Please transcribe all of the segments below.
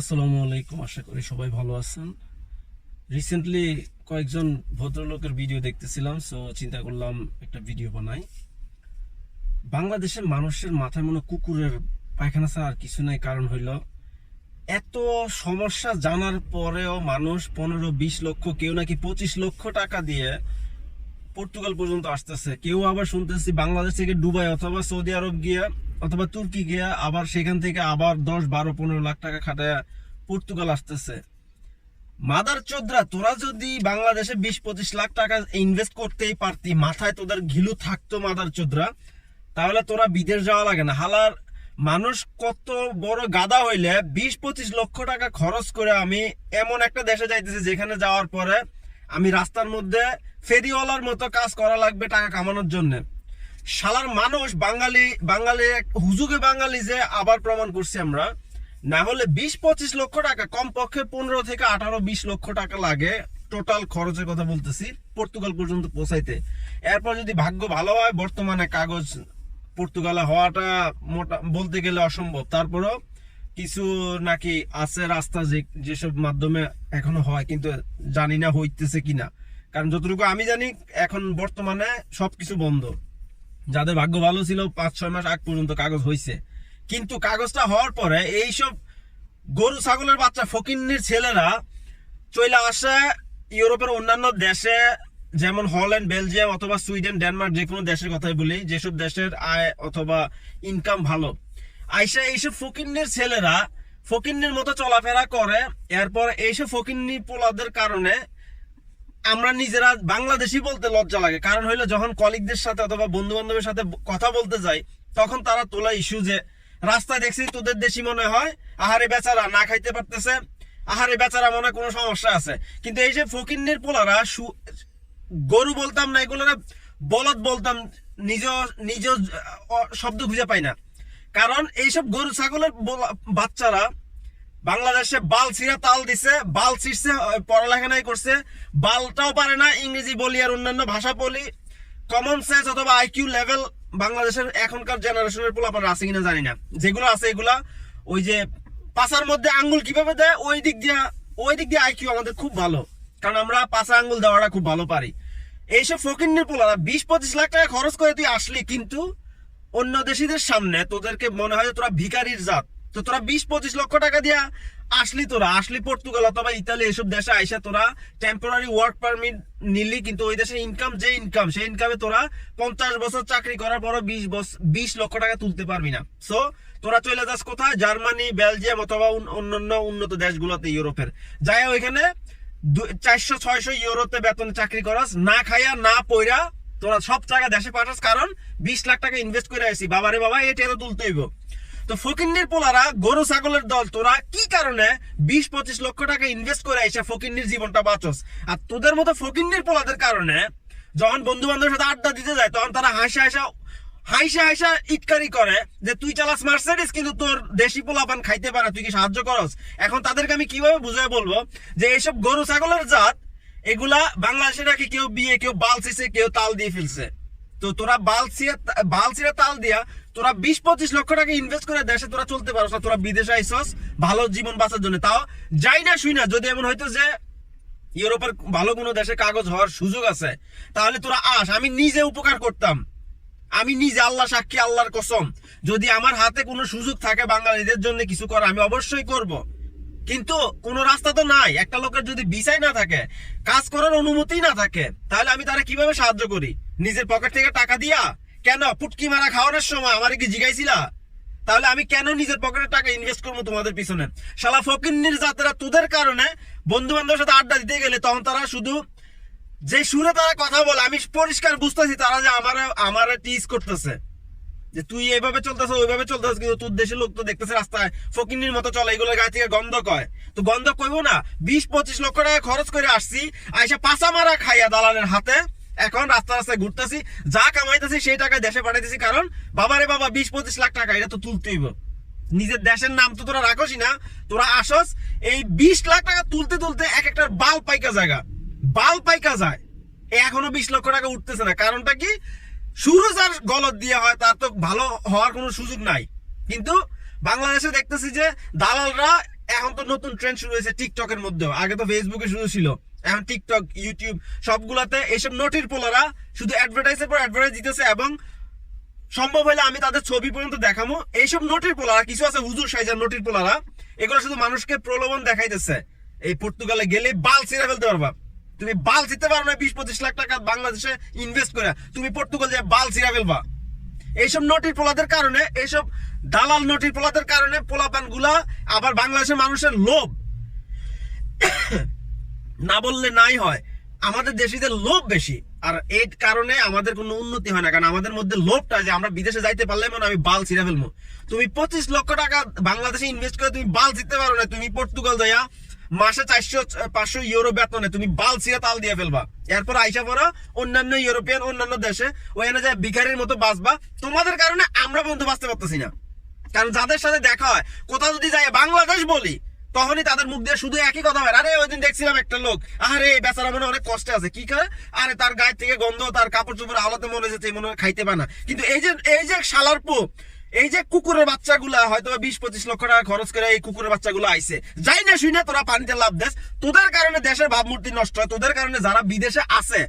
আসসালামু আলাইকুম, আশা করি সবাই ভালো আছেন। রিসেন্টলি কয়েকজন ভদ্রলোকের ভিডিও দেখতেছিলাম সো চিন্তা করলাম একটা ভিডিও বানাই। বাংলাদেশের মানুষের মাথায় মনে কুকুরের পায়খানা ছাড়া আর কিছু নাই, কারণ হইল এত সমস্যা জানার পরেও মানুষ পনেরো বিশ লক্ষ, কেউ নাকি পঁচিশ লক্ষ টাকা দিয়ে পর্তুগাল পর্যন্ত আসতেছে। কেউ আবার শুনতেছি বাংলাদেশ থেকে দুবাই অথবা সৌদি আরব গিয়া অথবা তুর্কি গিয়া আবার সেখান থেকে আবার দশ, বারো, পনেরো লাখ টাকা খাটায় পর্তুগাল আসতেছে। মাদার চোদ্রা, তোরা যদি বাংলাদেশে বিশ, পঁচিশ লাখ টাকা ইনভেস্ট করতেই পারতি, মাথায় তোদের ঘিলু থাকতো মাদার চোদ্রা, তাহলে তোরা বিদেশ যাওয়া লাগে না। হালার মানুষ কত বড় গাদা হইলে বিশ, পঁচিশ লক্ষ টাকা খরচ করে আমি এমন একটা দেশে যাইতেছি যেখানে যাওয়ার পরে আমি রাস্তার মধ্যে ফেরিওয়ালার মতো কাজ করা লাগবে টাকা কামানোর জন্য। শালার মানুষ বাঙালি বাঙালি হুজুগে বাঙালি যে আবার প্রমাণ করছি আমরা। না হলে বিশ, পঁচিশ লক্ষ টাকা, কমপক্ষে পনেরো থেকে আঠারো, বিশ লক্ষ টাকা লাগে টোটাল খরচের কথা বলতেছি, পর্তুগাল পর্যন্ত পৌঁছাইতে। এরপর যদি ভাগ্য ভালো হয়, বর্তমানে কাগজ পর্তুগালে হওয়াটা মোটা, বলতে গেলে অসম্ভব। তারপরও কিছু নাকি আছে রাস্তা যে, যেসব মাধ্যমে এখনও হয়, কিন্তু জানি না হইতেছে কিনা। কারণ যতটুকু আমি জানি, এখন বর্তমানে সবকিছু বন্ধ। যাদের ভাগ্য ভালো ছিল, পাঁচ, ছয় মাস আগ পর্যন্ত কাগজ হয়েছে কিন্তু কাগজটা হওয়ার পরে এইসব গরু, ছাগলের বাচ্চা, ফকিন্নির ছেলেরা চলে আসে ইউরোপের অন্যান্য দেশে, যেমন হল্যান্ড, বেলজিয়াম অথবা সুইডেন, ডেনমার্ক যে কোনো দেশের কথাই বলি, যেসব দেশের আয় অথবা ইনকাম ভালো। আইসা এইসব ফকিন্নির ছেলেরা ফকিন্নির মতো চলাফেরা করে, এরপর এইসব ফকিন্নি পোলাদের কারণে আমরা নিজেরা বাংলাদেশি বলতে লজ্জা লাগে। কারণ হইল যখন কলিগদের সাথে অথবা বন্ধু বান্ধবের সাথে কথা বলতে যাই, তখন তারা তোলা ইস্যু যে, রাস্তায় দেখছি তোদের দেশি মনে হয়, আহারে বেচারা না খাইতে পারতেছে, আহারে বেচারা মনে কোনো সমস্যা আছে। কিন্তু এই যে ফকিন্নির পোলারা গরু বলতাম না, এগুলোরা বলদ বলতাম, নিজ নিজ শব্দ খুঁজে পাই না। কারণ এইসব গরু, ছাগলের বাচ্চারা বাংলাদেশে বাল ছিঁড়া, তাল দিছে, বাল ছিঁড়ছে পড়ালেখা নাই করছে। বালটাও পারে না, ইংরেজি বলি আর অন্যান্য ভাষা বলি। কমন সেন্স অথবা আইকিউ লেভেল বাংলাদেশের এখনকার জেনারেশনের পোলাপান আছে কিনা জানি না। যেগুলো আছে এগুলা, ওই যে পাশার মধ্যে আঙ্গুল কীভাবে দেয়, ওই দিক দিয়ে, ওই দিক দিয়ে আইকিউ আমাদের খুব ভালো। কারণ আমরা পাশা আঙ্গুল দেওয়াটা খুব ভালো পারি। এইসব ফকিন্নির পোলারা বিশ পঁচিশ লাখ টাকা খরচ করে তুই আসলি, কিন্তু অন্য দেশিদের সামনে তোদেরকে মনে হয় তোরা ভিখারির জাত। তো তোরা বিশ, পঁচিশ লক্ষ টাকা দিয়া আসলি তোরা, আসলি পর্তুগাল অথবা ইতালি, এসব দেশে আইসা তোরা টেম্পোরারি ওয়ার্ক পারমিট নিলি, কিন্তু ওই দেশের ইনকাম যে ইনকাম সেই ইনকামে তোরা পঞ্চাশ বছর চাকরি করার পরও বিশ বিশ লক্ষ টাকা তুলতে পারবি না। সো তোরা চলে যাস কোথায়? জার্মানি, বেলজিয়াম অথবা অন্য- অন্যান্য উন্নত দেশগুলোতে, ইউরোপের। যাই ওইখানে চারশো, ছয়শো ইউরোতে বেতন চাকরি করাস, না খাইয়া, না পইরা তোরা সব টাকা দেশে পাঠাস, কারণ বিশ লাখ টাকা ইনভেস্ট করে আসি বাবারে বাবা, এটা তো তুলতে হইব। তো ফকিন্নির পোলারা, গরু, ছাগলের দল, তোরা কি কারণে বিশ, পঁচিশ লক্ষ টাকা ইনভেস্ট করে এসে ফকিন্নির জীবনটা বাঁচস? আর তোদের মতো ফকিন্নির পোলাদের কারণে যখন বন্ধু বান্ধবের সাথে আড্ডা দিতে যায়, তখন তারা হাসা হাসা হাইসা হাইসা ইটকারি করে যে, তুই চালাস মার্সিডিস কিন্তু তোর দেশি পোলা পোলাপান খাইতে পারে, তুই কি সাহায্য করস? এখন তাদেরকে আমি কীভাবে বুঝাই বলব যে এইসব গরু, ছাগলের জাত, এগুলা বাংলাদেশে নাকি কেউ বিয়ে, কেউ বাল ছিঁড়ছে কেউ তাল দিয়ে ফেলছে। তো তোরা বাল ছিঁড়ে বাল ছিঁড়ে তাল দিয়া তোরা বিশ পঁচিশ লক্ষ টাকা ইনভেস্ট করে দেশে তোরা চলতে পারস না, তোরা বিদেশে আইসস ভালো জীবন বাঁচার জন্য। তাও যাই না শুই না, যদি এমন হয়তো যে ইউরোপের ভালো কোনো দেশে কাগজ হওয়ার সুযোগ আছে, তাহলে তোরা আস। আমি নিজে উপকার করতাম। আমি নিজে আল্লাহ সাক্ষী, আল্লাহর কসম। যদি আমার হাতে কোনো সুযোগ থাকে বাঙালিদের জন্য কিছু করা আমি অবশ্যই করব। কিন্তু কোনো রাস্তা তো নাই। একটা লোকের যদি বিষয় না থাকে, কাজ করার অনুমতি না থাকে, তাহলে আমি তারা কীভাবে সাহায্য করি? নিজের পকেট থেকে টাকা দিয়া? কেন? পুটকি মারা খাওয়ানোর সময় আমার কি জিগাইছিলা? তাহলে আমি কেন নিজের পকেটে টাকা ইনভেস্ট করব তোমাদের পিছনে? শালা ফকিন্নির যাত্রা তোদের কারণে বন্ধু বান্ধবের সাথে আড্ডা দিতে গেলে তখন তারা শুধু যে সুরে তারা কথা বলে, আমি পরিষ্কার বুঝতেছি তারা যে আমার আমার টিজ করতেছে। যে তুই এইভাবে চলতেছ, ওইভাবে চলতেছ, কিন্তু তোর দেশের লোক তো দেখতেছে রাস্তায় ফকিন্নির মতো চলে, এগুলো গায়ে থেকে গন্ধ কয়। তো গন্ধ কইবো না, বিশ পঁচিশ লক্ষ টাকা খরচ করে আসছি, আইসা পাশা মারা খাইয়া দালালের হাতে এখন রাস্তা রাস্তায় ঘুরতেছি, যা কামাইতেছি সেই টাকা দেশে পাঠাইতেছি, কারণ বাবারে বাবা বিশ পঁচিশ লাখ টাকা, এটা তো তুলতেইব নিজের দেশের নাম তো তোরা রাখোসই না, তোরা আসস, এই বিশ লাখ টাকা তুলতে তুলতে এক একটা বাল পাইকা জায়গা, বাল পাইকা যায়। এখনও বিশ লক্ষ টাকা উঠতেছে না, কারণটা কি? শুরু যার গলত দিয়ে হয়, তার তো ভালো হওয়ার কোনো সুযোগ নাই। কিন্তু বাংলাদেশে দেখতেছি যে দালালরা এখন তো নতুন ট্রেন্ড শুরু হয়েছে টিকটকের মধ্যেও। আগে তো ফেসবুকে শুরু ছিল। এখন টিকটক ইউটিউব সবগুলাতে এইসব নোটির পোলারা শুধু অ্যাডভার্টাইজের পর অ্যাডভার্টাইজ দিতেছে এবং সম্ভব হলে আমি তাদের ছবি পর্যন্ত দেখাবো এইসব নোটির পোলারা, কিছু আছে হুজুর সাইজার নোটির পোলারা, এগুলো শুধু মানুষকে প্রলোভন দেখাইতেছে। এই পর্তুগালে গেলে বাল ছিঁড়ে ফেলতে পারবা। তুমি বাল ছিঁড়তে পারো না, বিশ পঁচিশ লাখ টাকা বাংলাদেশে ইনভেস্ট করে। তুমি পর্তুগাল যে বাল ছিঁড়ে ফেলবা। এইসব নোটির পোলাদের কারণে, এইসব দালাল নোটির পোলাদের কারণে পোলাপানগুলা আবার বাংলাদেশের মানুষের লোভ। না বললে নাই হয়। আমাদের দেশিদের লোভ বেশি। আর এর কারণে আমাদের কোনো উন্নতি হয় না। কারণ আমাদের মধ্যে লোভটা যে আমরা বিদেশে যাইতে পারলে মনে আমি বাল ছিঁড়ে ফেলব। তুমি পঁচিশ লক্ষ টাকা বাংলাদেশে ইনভেস্ট করে তুমি বাল জিততে পারো না। তুমি পর্তুগাল যাইয়া মাসে চারশো, পাঁচশো ইউরো বেতনে তুমি বাল ছিঁড়ে তাল দিয়ে ফেলবা। এরপর আইসা পড়ো অন্যান্য ইউরোপিয়ান, অন্যান্য দেশে। ওখানে যায় ভিখারির মতো বাঁচবা। তোমাদের কারণে আমরা বন্ধু বাঁচতে পারতেছি না। কারণ যাদের সাথে দেখা হয়, কোথাও যদি যাই বাংলাদেশ বলি তখনই তাদের মুখ দিয়ে শুধু একই কথা হয়। আরে ওই দিন দেখছিলাম একটা লোক। আরে বেচারা মনে অনেক কষ্টে আছে। কি করে আরে, তার গায়ে থেকে গন্ধ, তার কাপড় চোপড় আলাতে মনে হচ্ছে মনে হয় খাইতে পায় না। কিন্তু এই যে এই যে শালার পো এই যে কুকুরের বাচ্চাগুলা হয়তো বিশ, পঁচিশ লক্ষ টাকা খরচ করে এই কুকুরের বাচ্চাগুলো আইছে। যাই না শুই না, তোরা পানিতে লাভ দেস। তোদের কারণে দেশের ভাবমূর্তি নষ্ট হয়। তোদের কারণে যারা বিদেশে আছে,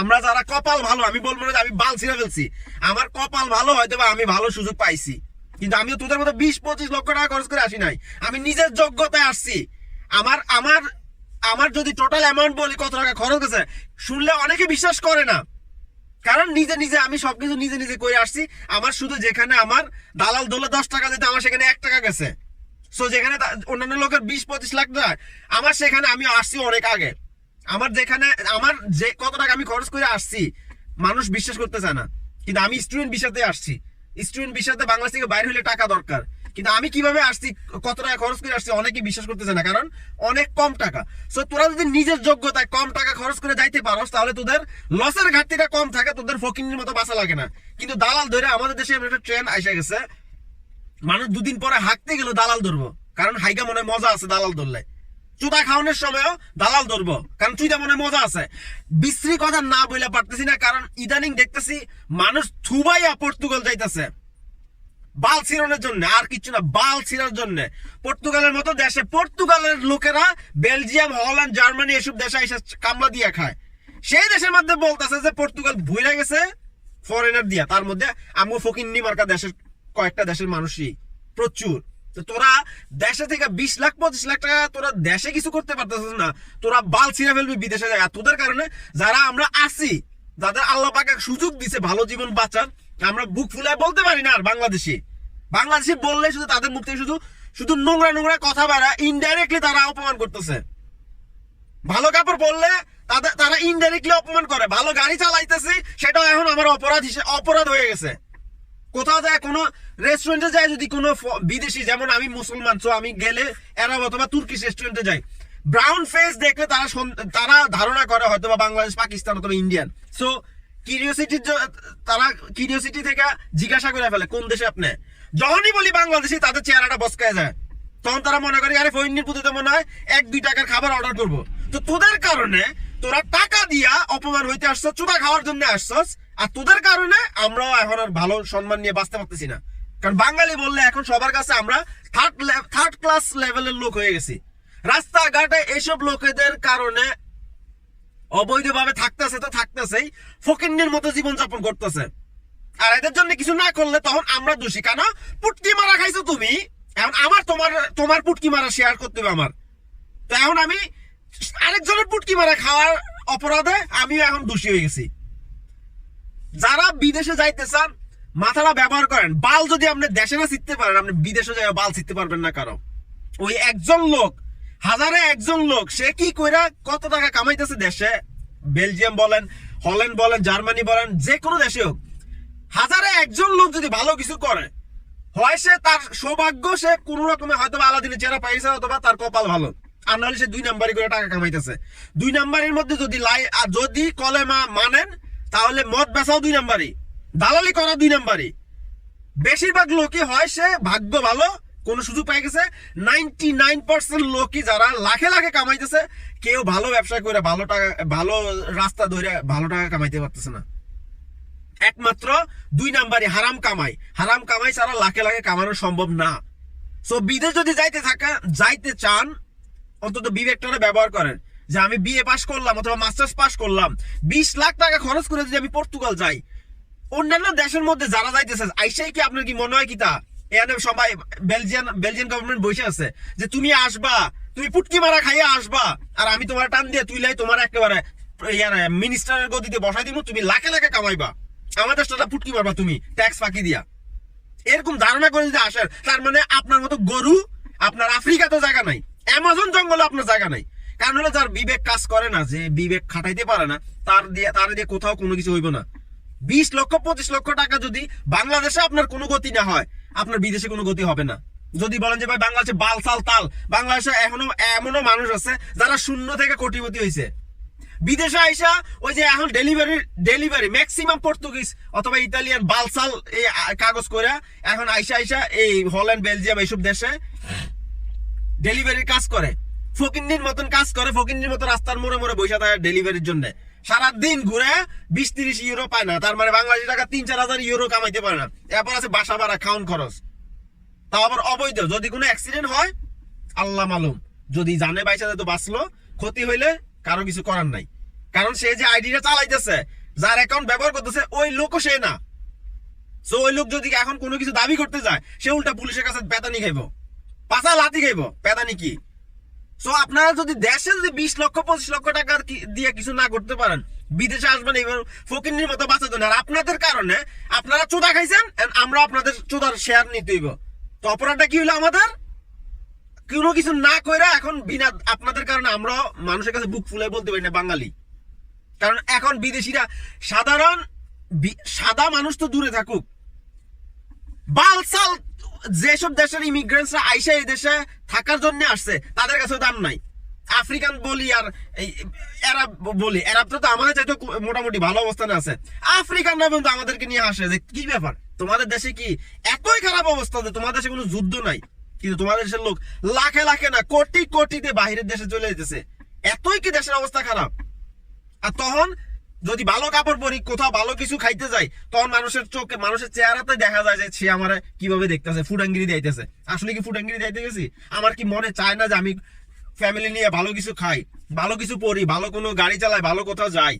আমরা যারা কপাল ভালো, আমি বলব না আমি বাল ছিঁড়ে ফেলছি। আমার কপাল ভালো হয়তো আমি ভালো সুযোগ পাইছি। কিন্তু আমিও তোদের মতো বিশ, পঁচিশ লক্ষ টাকা খরচ করে আসি নাই। আমি নিজের যোগ্যতায় আসছি। আমার আমার আমার যদি টোটাল অ্যামাউন্ট বলি কত টাকা খরচ গেছে শুনলে অনেকে বিশ্বাস করে না। কারণ নিজে নিজে আমি সবকিছু নিজে নিজে করে আসছি। আমার শুধু যেখানে আমার দালাল দোলে দশ টাকা দিতে, আমার সেখানে এক টাকা গেছে। সো যেখানে অন্যান্য লোকের বিশ, পঁচিশ লাখ টাকা, আমার সেখানে আমি আসছি অনেক আগে। আমার যেখানে, আমার যে কত টাকা আমি খরচ করে আসছি, মানুষ বিশ্বাস করতে চায় না। কিন্তু আমি স্টুডেন্ট বিষয়তে আসছি। স্টুডেন্ট বিষয়তে বাংলাদেশ থেকে বাইরে হলে টাকা দরকার। কিন্তু আমি কীভাবে আসছি, কত টাকা খরচ করে আসছি, অনেকেই বিশ্বাস করতেছে না, কারণ অনেক কম টাকা। সো তোরা যদি নিজের যোগ্যতায় কম টাকা খরচ করে যাইতে পারোস, তাহলে তোদের লসের ঘাটতিটা কম থাকে, তোদের ফকিনের মতো বাঁচা লাগে না। কিন্তু দালাল ধরে আমাদের দেশে একটা ট্রেন এসে গেছে, মানুষ দুদিন পরে হাঁকতে গেল দালাল ধরবো। কারণ হাইগা মনে মজা আছে দালাল ধরলে। চুদা খাওয়ানোর সময়ও দালাল ধরবো, কারণ চুইটা মনে মজা আছে। বিশ্রী কথা না বইলে পারতেছি না, কারণ ইদানিং দেখতেছি মানুষ থুবাইয়া পর্তুগাল যাইতেছে। বাল ছিড়ানোর জন্য, আর কিছু না, বাল ছিড়ার জন্য। পর্তুগালের মতো দেশে পর্তুগালের লোকেরা বেলজিয়াম, হল্যান্ড, জার্মানি এসব দেশে এসে কামলা দিয়ে খায়। সেই দেশের মধ্যে বলতেছে যে পর্তুগাল ভুলে গেছে ফরেনার দিয়া, তার মধ্যে আমু ফকিন্নি মার্কা দেশের কয়েকটা দেশের মানুষই, প্রচুর। তোরা দেশে থেকে বিশ লাখ, পঁচিশ লাখ টাকা তোরা দেশে কিছু করতে পারতেছিস না। তোরা বাল ছিঁড়ে ফেলবি বিদেশে যায় তোদের কারণে যারা আমরা আসি যাদের আল্লাহ পাকে সুযোগ দিছে ভালো জীবন বাঁচার, আমরা বুক ফুলায় বলতে পারি না আর বাংলাদেশি। বাংলাদেশি বললে শুধু তাদের মুখ থেকে শুধু শুধু নোংরা নোংরা কথা বাড়া ইনডাইরেক্টলি তারা অপমান করতেছে। ভালো কাপড় পরলে তারা ইনডাইরেক্টলি অপমান করে। ভালো গাড়ি চালাইতেছি, সেটাও এখন আমার অপরাধ হিসেবে অপরাধ হয়ে গেছে। কোথাও যায় কোনো রেস্টুরেন্টে যায় যদি কোনো বিদেশি, যেমন আমি মুসলমান সো আমি গেলে এরাব অথবা তুর্কিশ রেস্টুরেন্টে যাই। ব্রাউন ফেস দেখলে তারা তারা ধারণা করে হয়তো বা বাংলাদেশ, পাকিস্তান অথবা ইন্ডিয়ান সো কিউরিওসিটির তারা কিউরিওসিটি থেকে জিজ্ঞাসা করে ফেলে, কোন দেশে আপনি? যখনই বলি বাংলাদেশি, তাদের চেহারাটা বসকায় যায়। তখন তারা মনে করে, আরে ফৈন্যের পুঁতিতে মনে হয় এক, দুই টাকার খাবার অর্ডার করব। তো তোদের কারণে তোরা টাকা দিয়া অপমান হইতে আসছ চুদা খাওয়ার জন্য আসছস, আর তোদের কারণে আমরাও এখন আর ভালো সম্মান নিয়ে বাঁচতে পারতেছি না। কারণ বাঙালি বললে এখন সবার কাছে আমরা থার্ড থার্ড ক্লাস লেভেলের লোক হয়ে গেছি। রাস্তাঘাটে এইসব লোকেদের কারণে অবৈধভাবে থাকতেছে তো থাকতেছেই, ফকিন্নির মতো জীবনযাপন করতেছে। আর এদের জন্য কিছু না করলে তখন আমরা দোষী। কেন? পুটকি মারা খাইছো তুমি? এখন আমার তোমার তোমার পুটকি মারা শেয়ার করতে হবে আমার। তো এখন আমি আরেকজনের পুটকি মারা খাওয়ার অপরাধে আমিও এখন দোষী হয়ে গেছি। যারা বিদেশে যাইতে চান, মাথাটা ব্যবহার করেন। বাল যদি আপনি দেশে না শিখতে পারেন, আপনি বিদেশে যাই বাল শিখতে পারবেন না কারও। ওই একজন লোক, হাজারে একজন লোক, সে কি কইরা কত টাকা কামাইতেছে দেশে? বেলজিয়াম বলেন, হল্যান্ড বলেন, জার্মানি বলেন, যে কোনো দেশে হোক। হাজারে একজন লোক যদি ভালো কিছু করে, হয় সে তার সৌভাগ্য সে কোন রকমে হয়তো বা আলাদিনের চেহারা পাইছে, অথবা তার কপাল ভালো। আর নাহলে সে দুই নাম্বারই করে টাকা কামাইতেছে। দুই নাম্বারের মধ্যে যদি লাই, আর যদি কলেমা মানেন, তাহলে মদ বেচাও দুই নাম্বারই, দালালি করা দুই নাম্বারই। বেশিরভাগ লোকই হয় সে ভাগ্য ভালো, কোনো সুযোগ পাই গেছে। নাইনটি নাইন পার্সেন্ট লোকই যারা লাখে লাখে কামাইতেছে, কেউ ভালো ব্যবসা করে ভালো টাকা, ভালো রাস্তা ধরে ভালো টাকা কামাইতে পারতেছে না। একমাত্র দুই নাম্বারই হারাম কামাই। হারাম কামাই ছাড়া লাখে লাখে কামানো সম্ভব না। সো বিদেশ যদি যাইতে থাকা যাইতে চান অন্তত বিবেকটা ব্যবহার করেন যে আমি বিএ পাস করলাম অথবা মাস্টার্স পাস করলাম। বিশ লাখ টাকা খরচ করে যদি আমি পর্তুগাল যাই, অন্যান্য দেশের মধ্যে যারা যাইতেছে, আইসাই কি আপনার কি মনে হয় কি তা? এখানে সবাই বেলজিয়ান বেলজিয়ান গভর্নমেন্ট বসে আছে যে তুমি আসবা, তুমি পুটকি মারা খাইয়া আসবা, আর আমি তোমার টান দিয়ে তুইলাই তোমার একেবারে মিনিস্টারের গদিতে বসাই দিব তুমি লাখে লাখে কামাইবা। আমাদের দেশটা পুটকি মারবা তুমি ট্যাক্স ফাঁকি দিয়া। এরকম ধারণা করে যদি আসেন, তার মানে আপনার মতো গরু আপনার আফ্রিকাতে জায়গা নাই। অ্যামাজন জঙ্গলে আপনার জায়গা নাই। কারণ হলো যার বিবেক কাজ করে না, যে বিবেক খাটাইতে পারে না, তার দিয়ে তার দিয়ে কোথাও কোনো কিছু হইব না। বিশ লক্ষ, পঁচিশ লক্ষ টাকা যদি বাংলাদেশে আপনার কোনো গতি না হয়, আপনার বিদেশে কোনো গতি হবে না। যদি বলেন যে, ভাই, বাংলাদেশে বালসাল তাল। বাংলাদেশে এখনও এমনও মানুষ আছে যারা শূন্য থেকে কোটিপতি হয়েছে বিদেশে আইসা ওই যে এখন ডেলিভারি ডেলিভারি ম্যাক্সিমাম পর্তুগিজ অথবা ইতালিয়ান বালসাল এই কাগজ করে এখন আইসা আইসা এই হল্যান্ড বেলজিয়াম এইসব দেশে ডেলিভারির কাজ করে। ফকিন্নির মতন কাজ করে, ফকিন্নির মতো রাস্তার মোড়ে মোড়ে বৈশা থাকে ডেলিভারির জন্য। সারাদিন ঘুরে বিশ তিরিশ ইউরো পায় না, তার মানে বাংলাদেশি টাকা তিন চার হাজার ইউরো কামাইতে পারে না। এরপর আছে বাসা ভাড়া খাউন খরচ। তাও আবার অবৈধ, যদি কোনো অ্যাক্সিডেন্ট হয়, আল্লাহ মালুম। যদি জানে বাইসা তো বাঁচলো, ক্ষতি হইলে কারও কিছু করার নাই। কারণ সে যে আইডিটা চালাইতেছে, যার অ্যাকাউন্ট ব্যবহার করতেছে, ওই লোকও সে না। সো ওই লোক যদি এখন কোনো কিছু দাবি করতে যায়, সে উল্টা পুলিশের কাছে পেতানি খাইব। পাশা লাতি খাইব পেতানি কি? সো আপনারা যদি দেশে যদি বিশ লক্ষ, পঁচিশ লক্ষ টাকা দিয়ে কিছু না করতে পারেন, বিদেশে আসবেন এবার ফকিন্নির মতো বাঁচাতে আর আপনাদের কারণে আপনারা চোদা খাইছেন আমরা আপনাদের চোদার শেয়ার নিতে হইব। তো অপরাধটা কি হলো আমাদের? কোনো কিছু না কইরা এখন বিনা, আপনাদের কারণে আমরা মানুষের কাছে বুক ফুলে বলতে পারি না, বাঙালি। কারণ এখন বিদেশিরা সাধারণ সাদা মানুষ তো দূরে থাকুক। বাল বালসাল যেসব দেশের ইমিগ্রেন্টসরা আইসা এই দেশে থাকার জন্য আসছে, তাদের কাছে দাম নাই। আফ্রিকান বলি আর এরাব বলি এরাব তো আমাদের চাইতে মোটামুটি ভালো অবস্থানে আছে। আফ্রিকানরা কিন্তু আমাদেরকে নিয়ে আসে যে, কি ব্যাপার? তোমাদের দেশে কি এতই খারাপ অবস্থা যে তোমাদের দেশে কোনো যুদ্ধ নাই? কিন্তু তোমাদের দেশের লোক লাখে লাখে না, কোটি কোটিতে বাহিরের দেশে চলে যেতেছে এতই কি দেশের অবস্থা খারাপ? আর তখন যদি ভালো কাপড় পরি, কোথাও ভালো কিছু খাইতে যাই, তখন মানুষের চোখে, মানুষের চেহারাতে দেখা যায় যে সে আমার কীভাবে দেখতেছে ফুডাঙ্গিরি দিতেছে। আসলে কি ফুডাঙ্গিরি দিতে গেছি? আমার কি মনে চায় না যে আমি ফ্যামিলি নিয়ে ভালো কিছু খাই, ভালো কিছু পরি, ভালো কোনো গাড়ি চালাই, ভালো কোথাও যাই?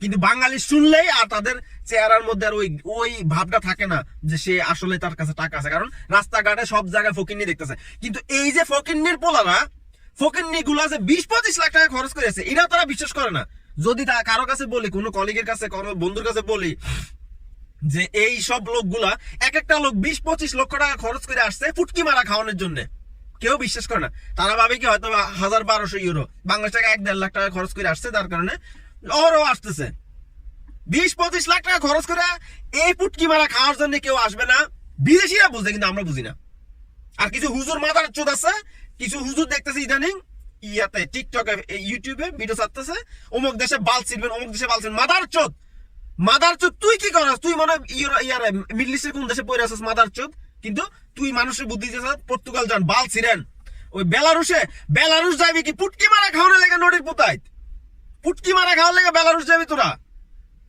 কিন্তু বাঙালি শুনলেই আর তাদের চেহারার মধ্যে আর ওই ওই ভাবটা থাকে না যে সে আসলে তার কাছে টাকা আছে। কারণ রাস্তাঘাটে সব জায়গায় ফকিন্নি দেখতেছে। কিন্তু এই যে ফকিন্নির পোলারা ফকিন্নি গুলা যে বিশ পঁচিশ লাখ টাকা খরচ করেছে এটাও তারা বিশ্বাস করে না। যদি তা কারও কাছে বলি, কোনো কলিগের কাছে, কোনো বন্ধুর কাছে বলি, যে এই সব লোকগুলা এক একটা লোক বিশ, পঁচিশ লক্ষ টাকা খরচ করে আসছে ফুটকি মারা খাওয়ানোর জন্য। কেউ বিশ্বাস করে না। তারা ভাবে কি হয়তো হাজার বারোশো ইউরো বাংলাদেশ টাকা এক দেড় লাখ টাকা খরচ করে আসছে তার কারণে ওরও আসতেছে। বিশ, পঁচিশ লাখ টাকা খরচ করে এই পুটকি মারা খাওয়ার জন্য কেউ আসবে না। বিদেশিরা বুঝে কিন্তু আমরা বুঝি না। আর কিছু হুজুর মাথার চোদ আছে, কিছু হুজুর দেখতেছি ইদানিং ইয়াতে টিকটকে ইউটিউবে ভিডিও অমুক দেশে বাল অমুক দেশে বাল মাদার চোদ! মাদার চোদ, তুই কি তুই মনে ইয়ার মিডল ইস্টের কোন দেশে পড়ে মাদার চোদ? কিন্তু তুই মানুষের বুদ্ধি পর্তুগাল যান, বাল ছিড়েন। ওই বেলারুসে বেলারুস যাবি কি পুটকি মারা খাওয়ানোর লেগে নদীর পুতাইত পুটকি মারা খাওয়ার লেগে বেলারুস যাবি তোরা?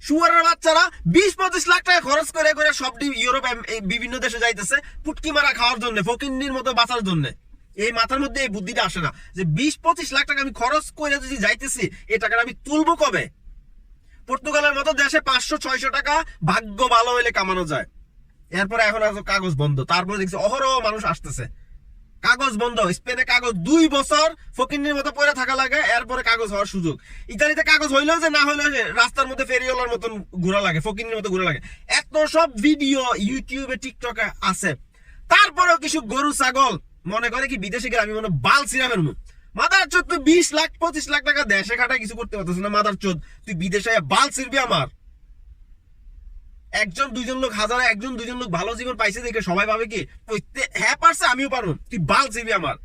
শুয়ারের বাচ্চারা বিশ পঁচিশ লাখ টাকা খরচ করে করে সব ডি- ইউরোপ বিভিন্ন দেশে যাইতেছে পুটকি মারা খাওয়ার জন্য, ফকিন্নির মতো বাঁচার জন্য। এই মাথার মধ্যে এই বুদ্ধিটা আসে না। যে বিশ, পঁচিশ লাখ টাকা আমি খরচ করে যদি যাইতেছি, এই টাকাটা আমি তুলবো কবে? পর্তুগালের মতো দেশে পাঁচশো, ছয়শো টাকা ভাগ্য ভালো হইলে কামানো যায়। এরপরে এখন এত কাগজ বন্ধ। তারপরে দেখছি অহরহ মানুষ আসতেছে। কাগজ বন্ধ। স্পেনে কাগজ দুই বছর ফকিন্নির মতো পড়ে থাকা লাগে, এরপরে কাগজ হওয়ার সুযোগ। ইতালিতে কাগজ হইলেও যে না হইলেও যে রাস্তার মধ্যে ফেরিওয়ালার মতন ঘোরা লাগে, ফকিন্নির মতো ঘোরা লাগে। এত সব ভিডিও ইউটিউবে টিকটকে আছে। তারপরেও কিছু গরু, ছাগল মনে করে কি বিদেশে গেলে আমি মনে বাল সিরামের মুখ মাদার চোদ, তুই বিশ লাখ, পঁচিশ লাখ টাকা দেশে খাটায় কিছু করতে পারতেছ না, মাদার চোদ। তুই বিদেশে বাল ছিড়বি আমার। একজন, দুইজন লোক, হাজারে, একজন, দুইজন লোক ভালো জীবন পাইছে দেখে সবাই ভাবে কি হ্যাঁ পারছে, আমিও পারব। তুই বাল ছিবি আমার।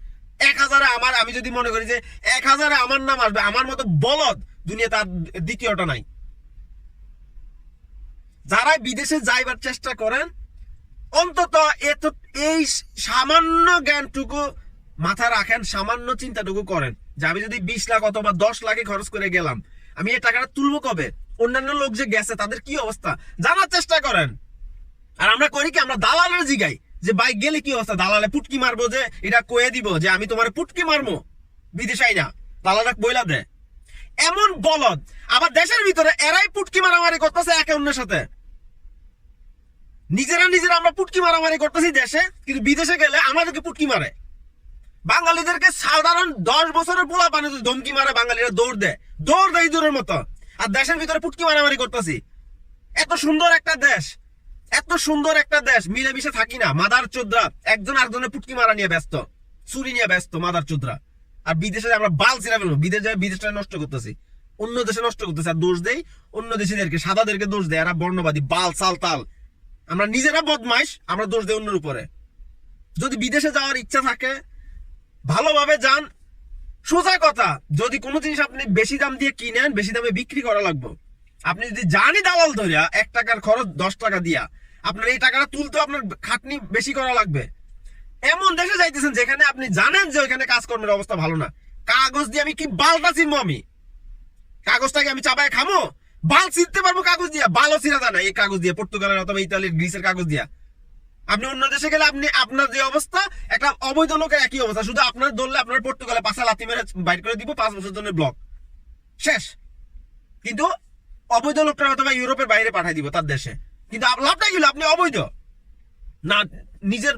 এক হাজারে আমার, আমি যদি মনে করি যে এক হাজারে আমার নাম আসবে, আমার মতো বলদ দুনিয়া তার দ্বিতীয়টা নাই। যারা বিদেশে যাইবার চেষ্টা করেন অন্তত এত এই সামান্য জ্ঞানটুকু মাথায় রাখেন, সামান্য চিন্তাটুকু করেন। যে আমি যদি বিশ লাখ অথবা দশ লাখে খরচ করে গেলাম, আমি এই টাকাটা তুলবো কবে? অন্যান্য লোক যে গেছে, তাদের কি অবস্থা? জানার চেষ্টা করেন। আর আমরা করি কি, আমরা দালালের জিগাই। যে বাইক গেলে কি অবস্থা? দালালে পুটকি মারবো যে, এটা কয়ে দিব যে, আমি তোমার পুটকি মারবো। বিদেশাই না দালালা বইলা দে এমন বলদ, আবার দেশের ভিতরে এরাই পুটকি মারামারি করতেছে একে অন্যের সাথে। নিজেরা নিজেরা আমরা পুটকি মারামারি করতেছি দেশে, কিন্তু বিদেশে গেলে আমাদেরকে পুটকি মারে। বাঙালিদেরকে সাধারণ দশ বছরের পোলা পানি ধমকি মারে, বাঙালিরা দৌড় দেয়। দৌড় দেয় দূরের মতো। আর দেশের ভিতরে পুটকি মারামারি করতেছি। এত সুন্দর একটা দেশ, এত সুন্দর একটা দেশ, মিলেমিশে থাকি না। মাদার চোদ্রা, একজন আরেকজনের পুটকি মারা নিয়ে ব্যস্ত, চুরি নিয়ে ব্যস্ত মাদার চোদ্রা। আর বিদেশে আমরা বাল ফেলব বিদেশে বিদেশটা নষ্ট করতেছি। অন্য দেশে নষ্ট করতেছি, আর দোষ দেই অন্য দেশিদেরকে, সাদাদেরকে দোষ দেয় এরা বর্ণবাদী, বাল সাল তাল। আমরা নিজেরা বদমাইশ, আমরা দোষ দেই অন্যের উপরে। যদি বিদেশে যাওয়ার ইচ্ছা থাকে, ভালোভাবে যান। সোজা কথা, যদি কোনো জিনিস আপনি বেশি দাম দিয়ে কিনেন, বেশি দামে বিক্রি করা লাগবে। আপনি যদি জানি দালাল ধরিয়া এক টাকার খরচ দশ টাকা দিয়া, আপনার এই টাকাটা তুলতে আপনার খাটনি বেশি করা লাগবে। এমন দেশে যাইতেছেন যেখানে আপনি জানেন যে ওইখানে কাজকর্মের অবস্থা ভালো না। কাগজ দিয়ে আমি কি বালটা চিনবো আমি? কাগজটাকে আমি চাপায় খামো? বাল চিনতে পারব কাগজ দিয়া বালও ছিঁড়া যায় না এই কাগজ দিয়ে, পর্তুগালের অথবা ইতালির, গ্রিসের কাগজ দিয়া। আপনি অন্য দেশে গেলে আপনি, আপনার যে অবস্থা, একটা অবৈধ লোকের একই অবস্থা, শুধু আপনার ধরলে আপনার পর্তুগালে পাশা লাথি মেরে বাইর করে দিব পাঁচ বছর জন্য ব্লক শেষ। কিন্তু অবৈধ লোকটা অথবা ইউরোপের বাইরে পাঠিয়ে দিব তার দেশে। কিন্তু লাভটা হলো? আপনি অবৈধ। না, নিজের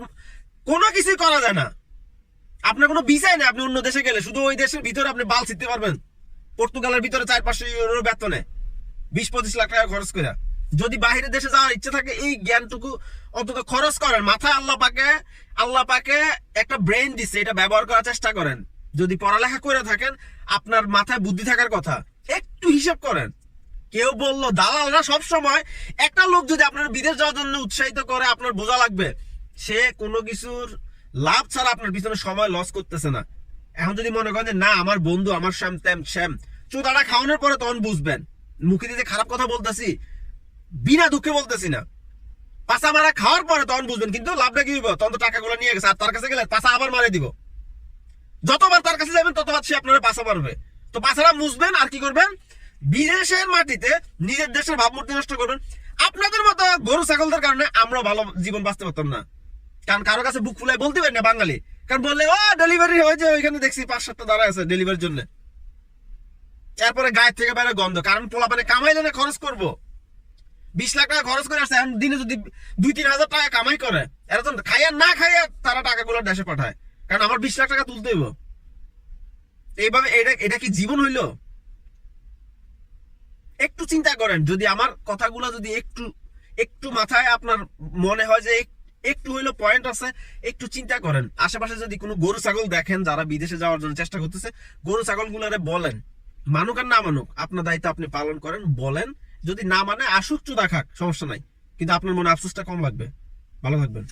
কোনো কিছুই করা যায় না। আপনার কোনো বিষয় নেই, আপনি অন্য দেশে গেলে। শুধু ওই দেশের ভিতরে আপনি বাল ছিটতে পারবেন। পর্তুগালের ভিতরে চার পাঁচশো ইউরো বেতনে। বিশ পঁচিশ লাখ টাকা খরচ করে যদি বাইরের দেশে যাওয়ার ইচ্ছা থাকে, এই জ্ঞানটুকু অন্তত খরচ করেন। মাথায় আল্লাহ পাকে আল্লাহ পাকে একটা ব্রেন দিচ্ছে এটা ব্যবহার করার চেষ্টা করেন। যদি পড়ালেখা করে থাকেন, আপনার মাথায় বুদ্ধি থাকার কথা। একটু হিসাব করেন। কেউ বলল, দালালরা সব সময় একটা লোক যদি আপনার বিদেশ যাওয়ার জন্য উৎসাহিত করে, আপনার বোঝা লাগবে, সে কোনো কিছুর লাভ ছাড়া আপনার পিছনে সময় লস করতেছে না। এখন যদি মনে করেন যে, না, আমার বন্ধু, আমার শ্যাম ত্যাম শ্যাম। চোদাটা খাওয়ানোর পরে তখন বুঝবেন। মুখে দিতে খারাপ কথা বলতেছি, বিনা দুঃখে বলতেছি না। পাশা মারা খাওয়ার পরে তখন বুঝবেন, কিন্তু লাভটা কি হইব? তখন তো টাকাগুলো নিয়ে গেছে, আর তার কাছে গেলে পাশা আবার মারে দিব। যতবার তার কাছে যাবেন, ততবার সে আপনারা পাশা মারবে। তো পাশাটা মুছবেন, আর কি করবেন? বিদেশের মাটিতে নিজের দেশের ভাবমূর্তি নষ্ট করবেন। আপনাদের মতো গরু ছাগলদের কারণে আমরা ভালো জীবন বাঁচতে পারতাম না। কারণ কারও কাছে বুক ফুলাই বলতে পারি না বাঙালি। কারণ বললে, ও ডেলিভারি হয়েছে, ওইখানে দেখছি পাঁচ সাতটা দাঁড়ায় আছে ডেলিভারির জন্য। এরপরে গায়ের থেকে বাইরে গন্ধ, কারণ পোলা মানে কামাইলে না খরচ করব। বিশ লাখ টাকা খরচ করে আসছে, এখন দিনে যদি দুই তিন হাজার টাকা কামাই করে, এরা তো খাইয়া না খাইয়া তারা টাকাগুলো দেশে পাঠায়। কারণ আমার বিশ লাখ টাকা তুলতে হইব। এইভাবে এটা এটা কি জীবন হইল? একটু চিন্তা করেন, যদি আমার কথাগুলো যদি একটু একটু মাথায় আপনার মনে হয় যে একটু হইল পয়েন্ট আছে, একটু চিন্তা করেন। আশেপাশে যদি কোনো গরু ছাগল দেখেন, যারা বিদেশে যাওয়ার জন্য চেষ্টা করতেছে, গরু ছাগল গুলারে বলেন। মানুক আর না মানুক, আপনার দায়িত্ব আপনি পালন করেন, বলেন। যদি না মানে আসুক, চুদা খাক, সমস্যা নাই। কিন্তু আপনার মনে আফসোসটা কম লাগবে। ভালো থাকবেন।